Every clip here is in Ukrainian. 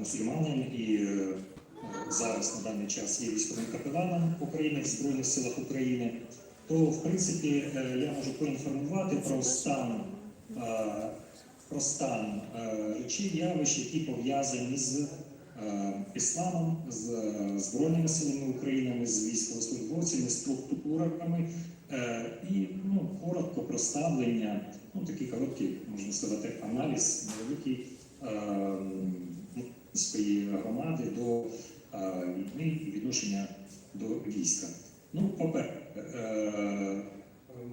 мусульманин і е, зараз на даний час є військовим капеланом України в Збройних силах України, то в принципі е, я можу поінформувати про стан, е, про стан речей, явищ, які пов'язані з ісламом, з Збройними силами України, з військовослужбовцями, з структурами. І ну, коротко про ставлення, ну такий короткий, можна сказати, аналіз невеликий е, своєї громади до війни і відношення до війська. Ну, по-перше, е,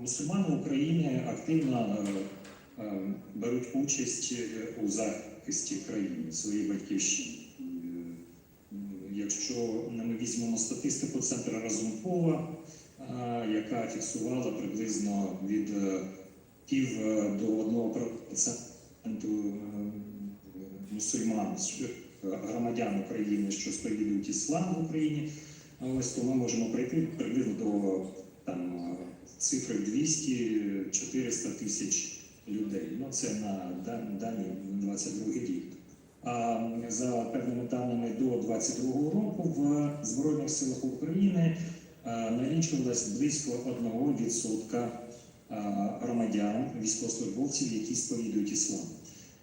мусульмани України активно е, е, беруть участь у захисті країни, своєї батьківщини. Якщо ми візьмемо статистику Центру Разумкова, яка фіксувала приблизно від пів до одного проценту е, мусульман, що- громадян України, що сповідують іслам в Україні, ось то ми можемо прийти приблизно до там цифри 200-400 тисяч людей. Ну це на дан- дані 22 рік. А за певними даними до 22 року в Збройних силах України налічувалось близько 1% е, громадян, військовослужбовців, які сповідують іслам.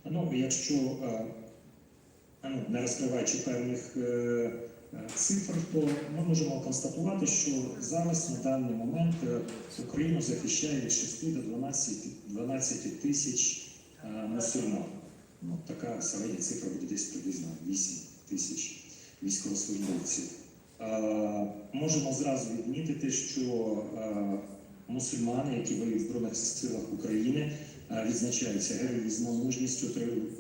Ну, якщо не розкриваючи певних е, е, цифр, то ми можемо констатувати, що зараз на даний момент е, Україну захищає від 6 до 12, 12 тисяч мусульман. Ну, така середня цифра буде десь приблизно 8 тисяч військовослужбовців. Можемо зразу відмітити, що мусульмани, які воюють в Збройних силах України, відзначаються героїзмом, мужністю,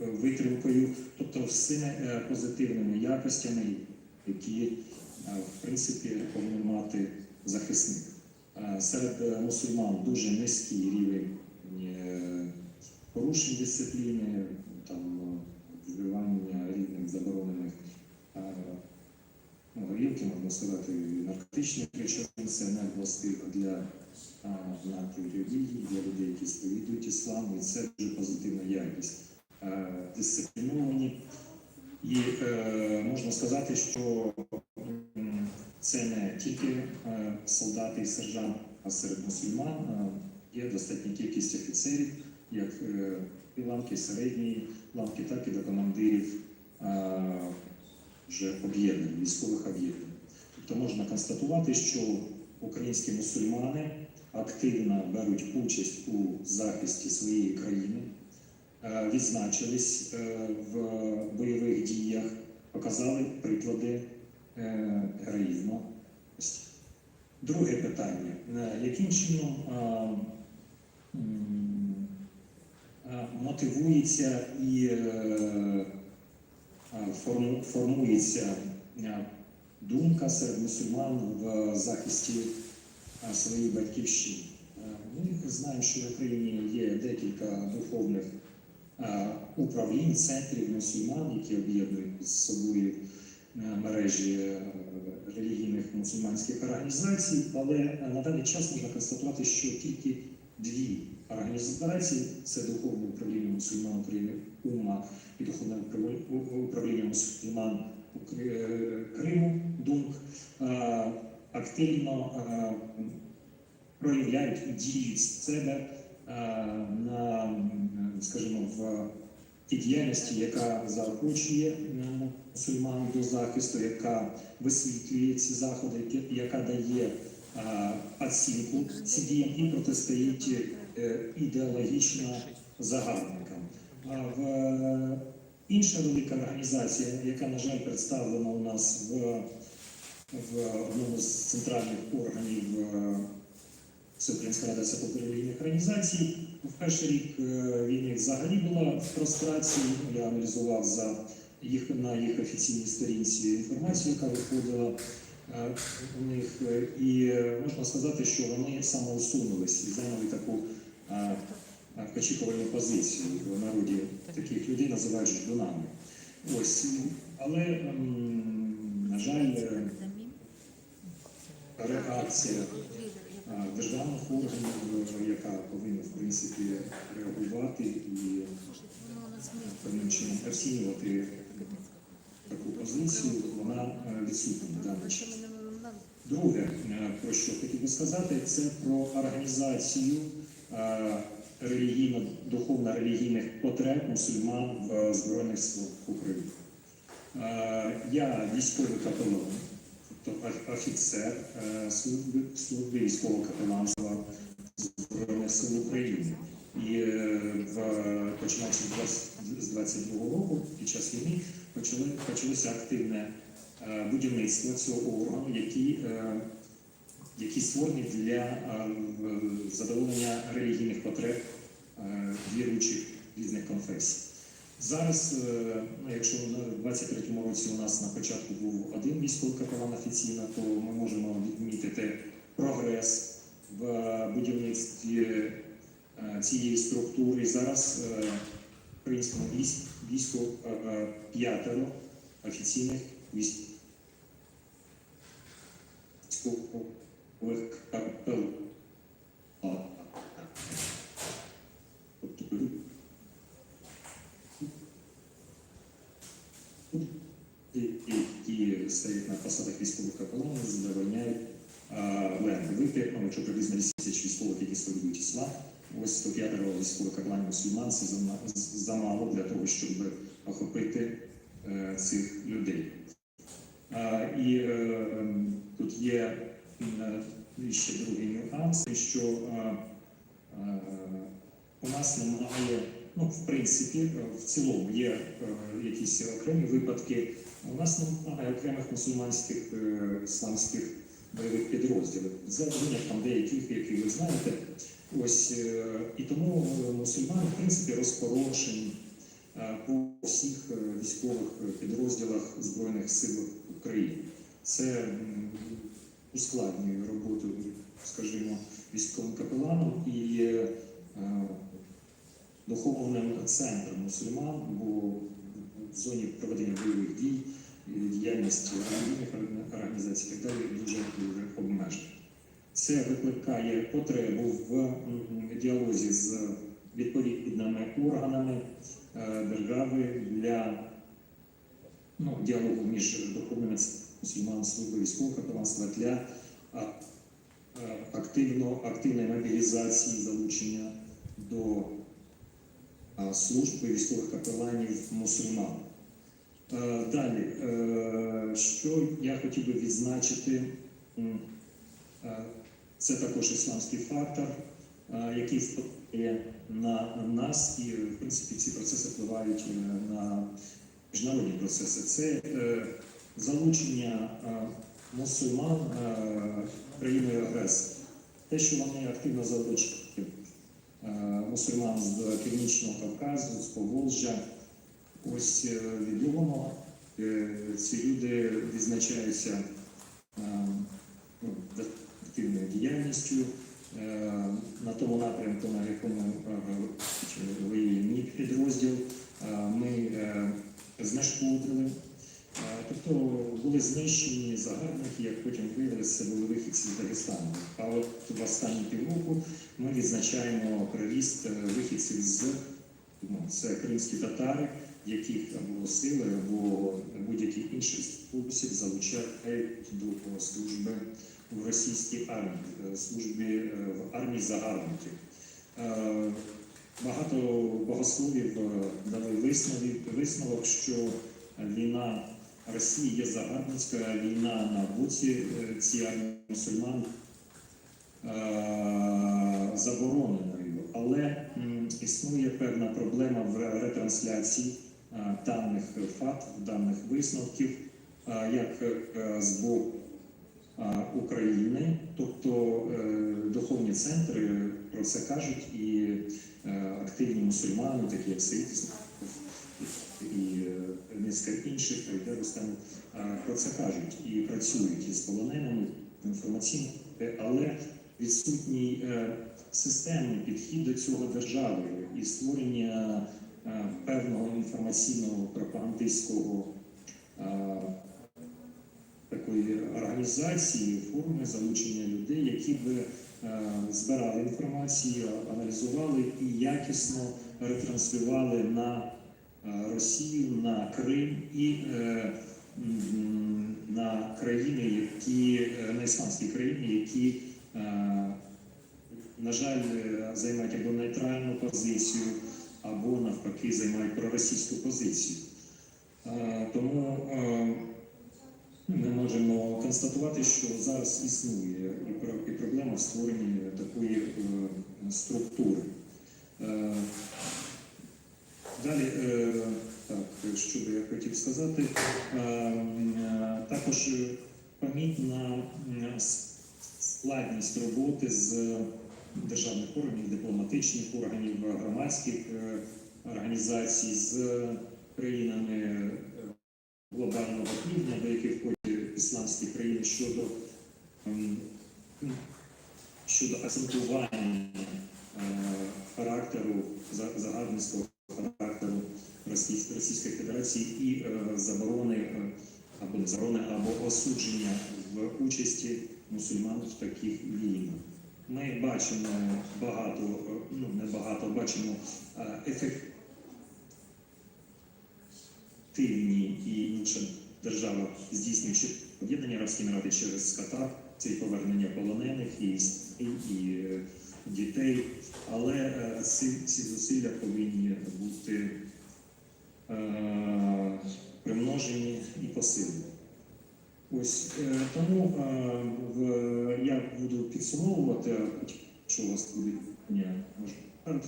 витримкою, тобто всіми е, позитивними якостями, які е, в принципі повинен мати захисник. Е, Серед е, мусульман дуже низький рівень е, порушень дисципліни, там е, вживання різних заборонених е, ну, горілки, можна сказати, наркотичних речовин, це не властиво для а, знати релігії, для людей, які сповідують іслам, і це дуже позитивна якість. Е, Дисципліновані. І е, можна сказати, що це не тільки е, солдати і сержант, а серед мусульман є достатня кількість офіцерів, як і ланки середньої ланки, так і до командирів вже об'єднань, військових об'єднань. Тобто можна констатувати, що українські мусульмани активно беруть участь у захисті своєї країни, е, відзначились е, в бойових діях, показали приклади е, героїзму. Друге питання. Яким чином мотивується і форму- формується думка серед мусульман в захисті е, своєї батьківщини. Е, Ми знаємо, що в Україні є декілька духовних е, управлінь, центрів мусульман, які об'єднують з собою мережі релігійних мусульманських організацій, але на даний час можна констатувати, що тільки дві організації це духовне управління мусульман України УМА і духовне управління- мусульман Криму ДУНК активно е, проявляють і діють з себе е, на, скажімо, в тій діяльності, яка заохочує е, мусульман до захисту, яка висвітлює ці заходи, яка- дає оцінку цим діям і протистоїть ідеологічно загарбникам. А в інша велика організація, яка, на жаль, представлена у нас в, в одному з центральних органів е, Всеукраїнська рада релігійних організацій, в перший рік е, війни взагалі була в прострації. Я аналізував за їх на їх офіційній сторінці інформацію, яка виходила е, у них, і можна сказати, що вони самоусунулись і зайняли таку очікувальну позицію в народі. Таких людей називають ждунами. Ось, але на жаль, реакція державних органів, яка повинна в принципі реагувати і певним чином оцінювати позицію, вона відсутня. Друге, про що хотів би сказати, це про організацію е, релігійно, духовно-релігійних потреб мусульман в Збройних силах України. Я військовий капелан, офіцер е, служби, служби військового капеланства Збройних сил України. І е, починаючи з 20 з 22 року, під час війни, почали, почалося активне е, будівництво цього органу, який, який створений для задоволення релігійних потреб віруючих різних конфесій. Зараз, е, ну, якщо на 23-му році у нас на початку був один військовий капелан офіційно, то ми можемо відмітити прогрес в будівництві е, цієї структури. Зараз е, в українському військ, війську е, е, п'ятеро офіційних військ. військових капел. Які стоять на посадах військових капеланів, задовольняють. Вип'ять, ну, якщо приблизно 10 тисяч військових, які сповідують іслам, ось 105 військових капеланів мусульман, це зама- замало для того, щоб охопити е, цих людей. І е, тут є ще другий нюанс, що у нас немає, ну, в принципі, е, в цілому є е, якісь окремі випадки. У нас немає окремих мусульманських е, ісламських бойових підрозділів. За винятком деяких, які ви знаєте. Ось і тому мусульмани, в принципі, розпорошені по всіх військових підрозділах Збройних сил України. Це ускладнює роботу, скажімо, військовим капеланом і духовним центром мусульман, бо в зоні проведення бойових дій і діяльність релігійних організацій і так далі дуже дуже обмежена. Це викликає потребу в діалозі з відповідними органами е, держави для ну, діалогу між духовними служби військового капеланства для е, активно, активної мобілізації залучення до служби військових капеланів мусульман. Е, Далі, е, що я хотів би відзначити, е, це також ісламський фактор, який впливає на нас, і в принципі ці процеси впливають на міжнародні процеси. Це залучення мусульман країною агресора. Те, що вони активно залучені мусульман з Північного Кавказу, з Поволжя, ось е, відомо, е, ці люди відзначаються е, ну, активною діяльністю е, на тому напрямку, на якому е, воює мій підрозділ. Е, Ми е, знешкодили. Е, Тобто були знищені загарбники, як потім виявилося, це були вихідці з Дагестану. А от в останні півроку ми відзначаємо приріст е, вихідців з ну, це кримські татари, яких або сили, або будь-який інший спосіб залучають до служби в російській армії, е, службі е, в армії загарбників. Багато богословів дали висновок, що війна Росії є загарбницька війна на боці е, армії мусульман е, забороненою, але існує певна проблема в ретрансляції е, даних фактів, даних висновків, як з боку України, тобто духовні центри про це кажуть, і активні мусульмани, такі як е, низка інших де Рустем, е, про це кажуть і працюють із полоненими інформаційно, е, але відсутній е, системний підхід до цього держави і створення е, певного інформаційного пропагандистського е, такої організації, форми залучення людей, які би е, збирали інформацію, аналізували і якісно ретранслювали на е, Росію, на Крим і е, на країни, які е, на ісламські країни, які, е, на жаль, е, займають або нейтральну позицію, або навпаки займають проросійську позицію. Е, Тому е, ми можемо констатувати, що зараз існує і про- і проблема в створенні такої е, структури. Е, Далі, е, так, що би я хотів сказати, е, е, також е, помітна складність роботи з державних органів, дипломатичних органів, громадських е, організацій з країнами е, глобального півдня, до яких входять ісламські країни щодо, ем, щодо акцентування е, характеру за- загарбницького характеру Російської, Федерації і е, заборони е, або не заборони, або осудження в участі мусульман в таких війнах. Ми бачимо багато, е, ну не багато, бачимо ефективні і інша держава здійснюючи об'єднання Арабські Емірати через Катар, це і повернення полонених і, і, дітей. Але ці, ці зусилля повинні бути примножені і посилені. Ось е, тому е, я буду підсумовувати, якщо у вас буде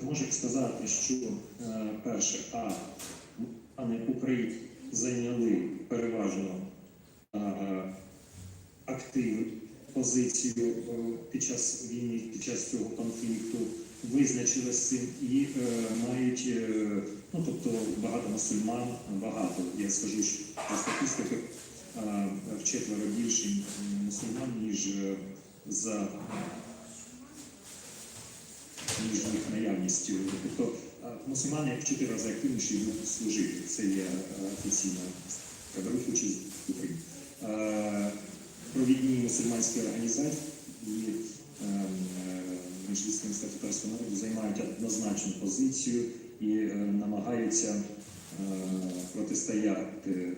можу сказати, що е, перше, а пани України зайняли переважно е, активну позицію е, під час війни, під час цього конфлікту, визначили з цим і е, мають, е, ну тобто багато мусульман, багато, я скажу, що за статистикою е, вчетверо більше мусульман, ніж е, за ніж їх наявністю. Тобто мусульмани в чотири рази активніші йдуть служити. Це є е, офіційна кадрових участь в Провідні мусульманські організації і е, Меджлісського статутарського народу займають однозначну позицію і е, намагаються е, протистояти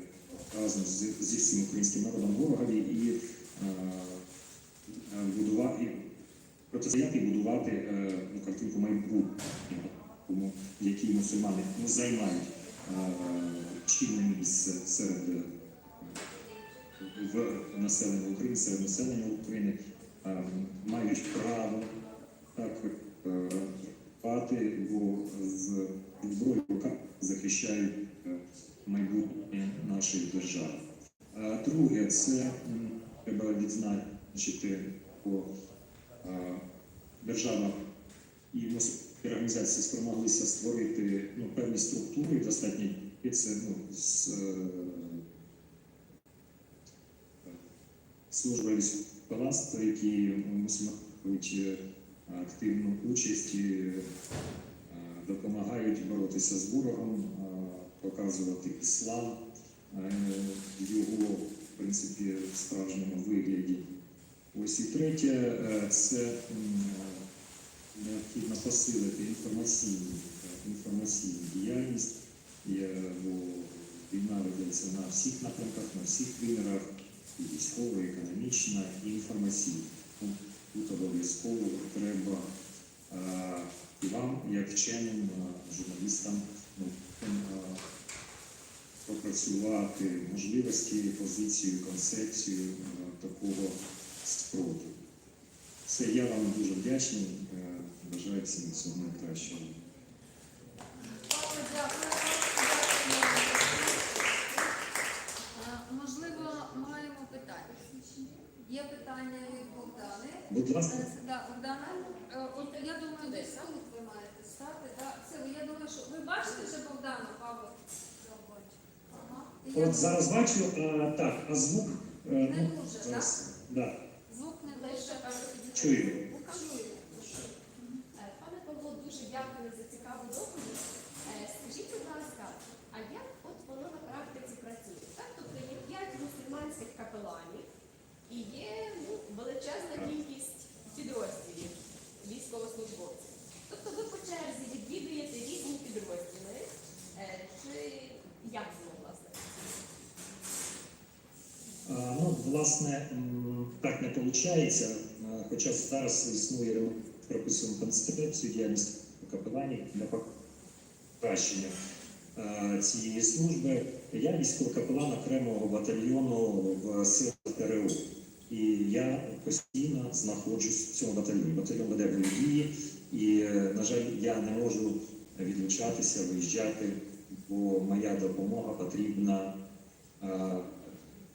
разом зі всім українським народом ворогові і е, будувати протистояти і будувати ну, картинку майбутнього, в якій мусульмани ну, займають чільне місце серед в населенні України, серед населення України мають право так дбати, бо з зброєю в руках захищають е, майбутнє нашої держави. Е, Друге, це треба відзначити, е, держава і організації спромоглися створити ну, певні структури достатньо це ну, з е, служба військовославства, які мусимають е, активну участь і е, допомагають боротися з ворогом, е, показувати іслам е, в його в принципі справжньому вигляді. Ось і третє е, це необхідно посилити інформаційну, е, інформаційну діяльність, е, бо війна ведеться на всіх напрямках, на всіх вимірах, і військова, і економічна, і інформаційна. Тут обов'язково треба е, і вам, як вченим, е, журналістам, ну, е, пропрацювати можливості, позицію, концепцію такого спротиву. Все, я вам дуже вдячний. Бажаю всім всього найкращого. Можливо, маємо питання. Є питання. Будь ласка. Е, Да, Богдана, е, от я думаю, десь тут ви маєте стати. Да? Це, я думаю, що ви бачите вже Богдана, Павло? Ага. От зараз бачу, а, так, а звук. е, Не ну, дуже, так? да. Звук не лише Чую. Е, Пане Павло, дуже дякую за цікаву доповідь. Е, Скажіть, будь ласка, а як от воно на практиці працює? Так, тобто є п'ять мусульманських капеланів і є ну, величезна кількість підрозділів військовослужбовців. Тобто ви по черзі відвідуєте різні підрозділи. Е, Чи як воно власне? працює? Е, А, Ну, власне, так не виходить, хоча зараз існує прописано конституцію діяльність капеланів для покращення цієї служби. Я військовий капелан окремого батальйону в силах ТРО. І я постійно знаходжусь в цьому батальйоні. Батальйон веде бойові дії, і, на жаль, я не можу відлучатися, виїжджати, бо моя допомога потрібна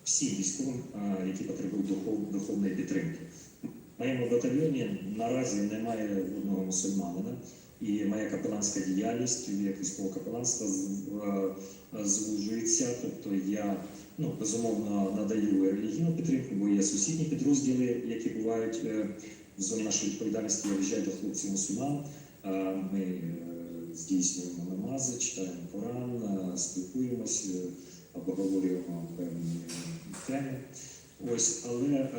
всім військовим, які потребують духовної підтримки. В моєму батальйоні наразі немає одного мусульманина, і моя капеланська діяльність як військового капеланства звужується. Тобто я ну, безумовно надаю релігійну підтримку, бо є сусідні підрозділи, які бувають е, в зоні нашої відповідальності. Я виїжджаю до хлопців мусульман. Ми е, здійснюємо намази, читаємо Коран, спілкуємось, е, обговорюємо певні теми. Ось, але е,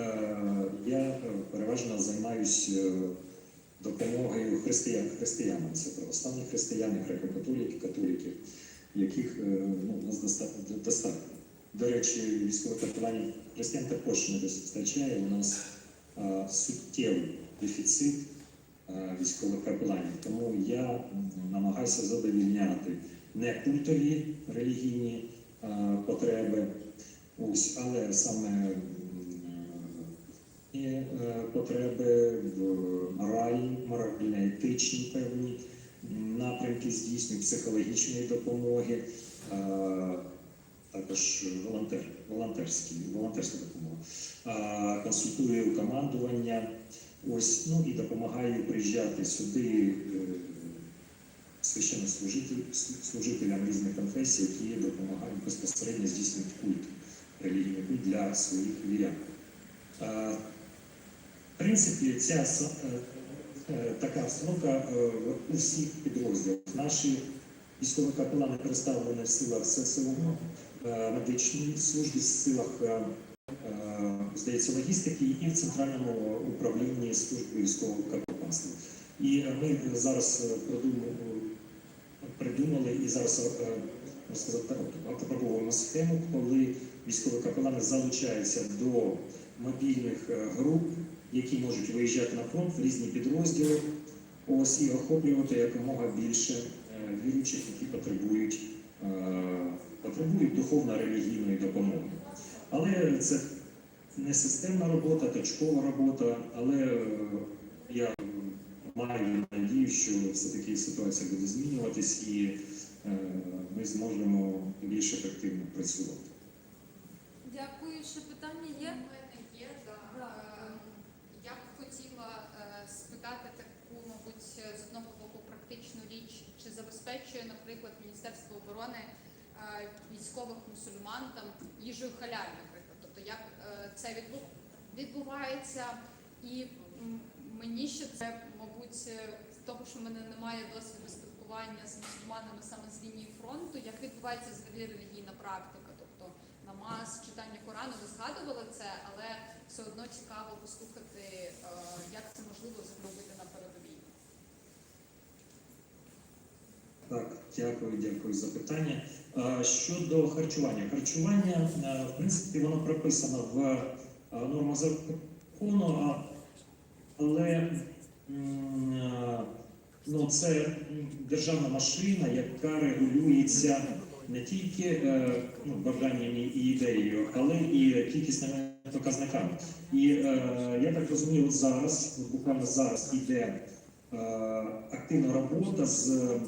я е, переважно займаюся допомогою християн, християнам. Це православні християни, греко-католіки, католіки, яких е, ну, у нас достатньо. достатньо. До речі, військових капеланів християн також не вистачає. У нас е, суттєвий дефіцит е, військових капеланів. Тому я намагаюся задовільняти не культові релігійні е, потреби, ось, але саме і е, потреби в моралі, морально-етичні певні напрямки здійснюють психологічної допомоги, е, також волонтер, волонтерські, волонтерська допомога. Е, Консультую командування, ось, ну і допомагаю приїжджати сюди е, священнослужителям різних конфесій, які допомагають безпосередньо здійснювати культ, релігійний культ для своїх вірян. В принципі, ця е, е, така обстановка е, в усіх підрозділах. Наші військові капелани представлені в силах ССО, медичній службі, в силах, здається, логістики і в центральному управлінні служби військового капеланства. І ми зараз продумуємо придумали і зараз е, можна сказати, так, апробовуємо схему, коли військові капелани залучаються до мобільних е, груп, які можуть виїжджати на фронт в різні підрозділи, ось і охоплювати якомога більше е, віруючих, які потребують, е, потребують духовно-релігійної допомоги. Але це не системна робота, точкова робота, але е, маю надію, що все-таки ситуація буде змінюватись і е, ми зможемо більш ефективно працювати. Дякую, ще питання є. У мене є, да. Да. Ем, Я б хотіла е, спитати таку, мабуть, з одного боку практичну річ, чи забезпечує, наприклад, Міністерство оборони е, військових мусульман там їжею халяль, наприклад. Тобто як е, це відбувається, і мені ще це, мабуть, е, з того, що в мене немає досвіду спілкування з мусульманами саме з лінії фронту, як відбувається взагалі релігійна практика, тобто намаз, читання Корану, ви згадували це, але все одно цікаво послухати, е, як це можливо зробити на передовій. Так, дякую, дякую за питання. Е, Щодо харчування, харчування, е, в принципі, воно прописано в е, нормах закону, але е, ну, це державна машина, яка регулюється не тільки е, ну, бажаннями і ідеєю, але і кількісними показниками. І е, я так розумію, зараз, буквально зараз іде е, активна робота з е,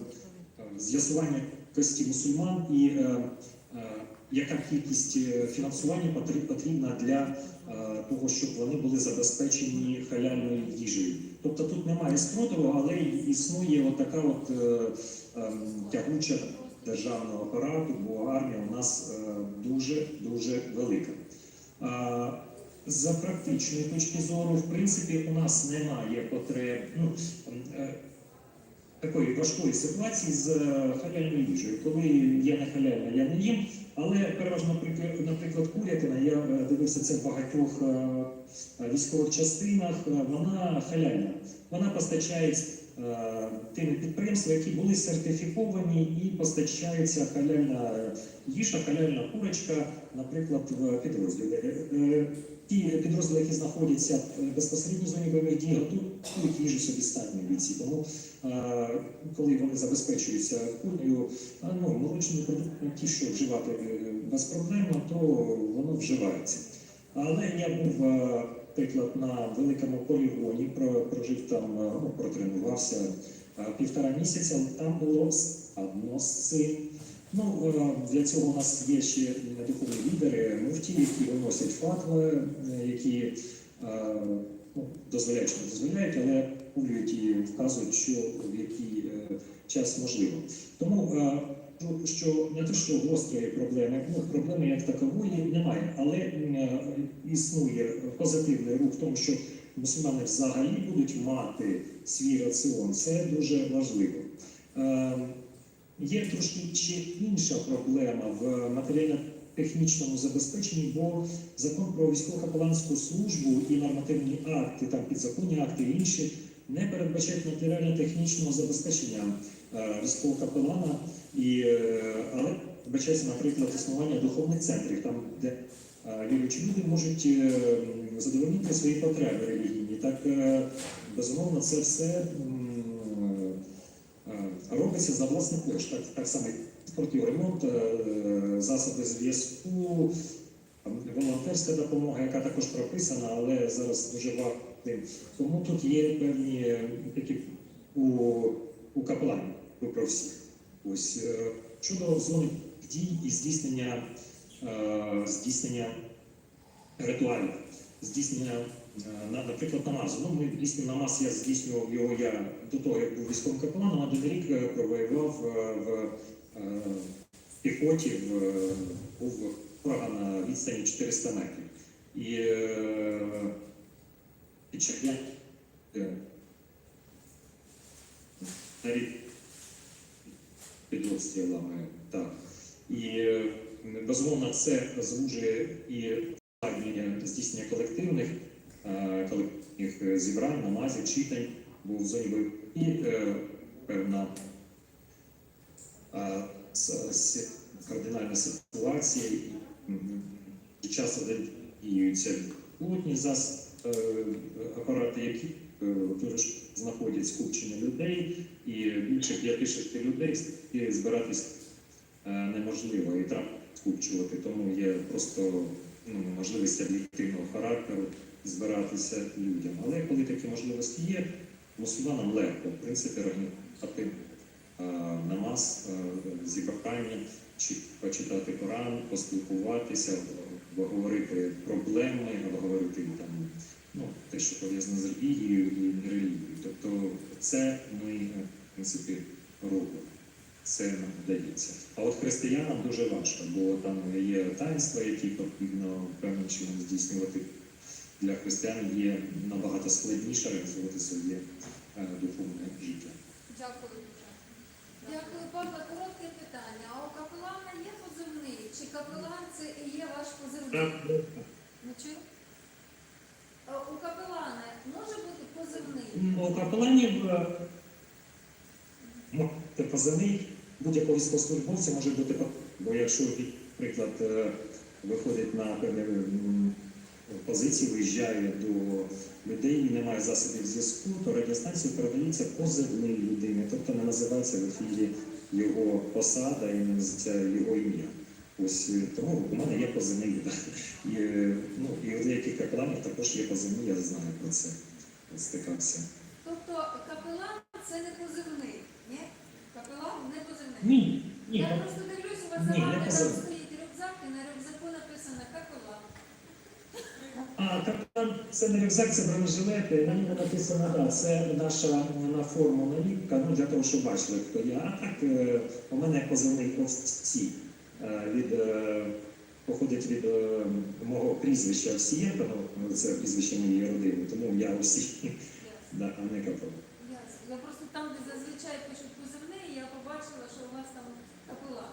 з'ясування кості мусульман і е, е, яка кількість е, фінансування потрібна для е, того, щоб вони були забезпечені халяльною їжею. Тобто тут немає спротиву, але існує така от е, ем, тягуча державного апарату, бо армія у нас е, дуже дуже велика. За практичної точки зору, в принципі, у нас немає потреб. Ну, е, такої важкої ситуації з е, халяльною їжею. Коли є не халяльна, я не їм. Але переважно, наприклад, курятина, я е, дивився це в багатьох е, військових частинах, вона халяльна. Вона постачається е, тими підприємствами, які були сертифіковані і постачається халяльна їжа, халяльна курочка, наприклад, в підрозділі. Ті підрозділи, які знаходяться е, безпосередньо в зоні бойових дій, готують їжу собі статні бійці. Тому е, коли вони забезпечуються курнею, а, ну, молочні продукти, ті, що вживати е, безпроблемно, то воно вживається. Але я був, е, приклад, на великому полігоні, прожив там, ну, протренувався півтора місяця, там було складно з цим. Ну, е, для цього у нас є ще духовні лідери, муфті, які виносять фатви, е, які е, ну, дозволяють, що не дозволяють, але пулюють і вказують, що в який е, час можливо. Тому е, що не те, що гострої проблеми, ну проблеми як такової немає, але е, існує позитивний рух в тому, що мусульмани взагалі будуть мати свій раціон. Це дуже важливо. Є трошки ще інша проблема в матеріально-технічному забезпеченні, бо закон про військово-капеланську службу і нормативні акти, там підзаконні акти і інші не передбачають матеріально-технічного забезпечення е, військового капелана, е, але передбачається, наприклад, існування духовних центрів, там, де е, віруючі люди можуть задовольнити свої потреби релігійні. Так, безумовно, це все. Робиться за власний кошт. Так, так само спортів ремонт, е, засоби зв'язку, волонтерська допомога, яка також прописана, але зараз дуже важко. Тому тут є певні е, такі у, у капеланів, про всіх. Ось е, щодо зони дій і здійснення, здійснення ритуалів, здійснення, наприклад, намазу. Ну, ми дійсно намаз я здійснював його я до того, як був військовим капеланом, один рік е, провоював е, в е, піхоті, е, був ворога на відстані 400 метрів. І е, під е, навіть під обстрілами, так. І е, безумовно це звужує і здійснення колективних, е, колективних е, зібрань, намазів, читань, бо в зоні бойових дій, е, певна кардинальна ситуація, і часто діються плотні апарати, які е, знаходять скупчення людей, і більше 5-6 людей і збиратись неможливо і треба скупчувати, тому є просто ну, можливість об'єктивного характеру збиратися людям. Але коли такі можливості є, мусульманам легко, в принципі, організувати е, намаз, зібрання, чи почитати Коран, поспілкуватися, обговорити проблеми, обговорити там, ну, те, що пов'язане з релігією і нерелігією. Тобто це ми, е, в принципі, робимо. Це нам вдається. А от християнам дуже важко, бо там є таїнства, які потрібно певним чином здійснювати. Для християн є набагато складніше реалізувати своє е, духовне життя. Дякую дуже. Дякую, Павло. Коротке питання. А у капелана є позивний? Чи капелан це і є ваш позивний? Чи? У капелана може бути позивний? Ну, У капеланів е, може бути позивний будь-якого військовослужбовця може бути. Бо якщо, наприклад, е, виходить на певні позиції, виїжджає до людей і немає засобів зв'язку, то радіостанцію передається позивний людини, тобто не називається в ефірі його посада і не називається його ім'я. Ось е, тому у мене є позивний. да. І, е, ну, і у деяких капеланів також є позивний, я знаю про це. Стикався. Тобто капелан це не позивний, ні? Капелан не позивний. Ні, ні, Я просто дивлюсь, у вас Ні, за вами там стоїть рюкзак, і на рюкзаку написано капелан. А, капітан, це не рюкзак, це бронежилет, і на ньому написано, да, це наша на форму наліпка, ну для того, щоб бачили, хто я. А так е, у мене позивний овці е, від е, походить від мого прізвища Овсієнка, ну це прізвище моєї родини, тому я Овсій, да, а не. Ясно. Я просто там, де зазвичай пишуть позивний, я побачила, що у вас там капелан.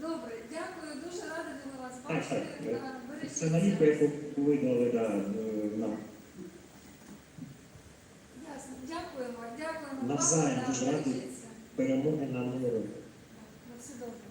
Добре, дякую, дуже рада була вас бачити. Да, Це наліпка, яку видали да, нам Ясно, дякуємо, дякуємо. на навзаєм дуже раді. перемоги на миру. Ну, все добре.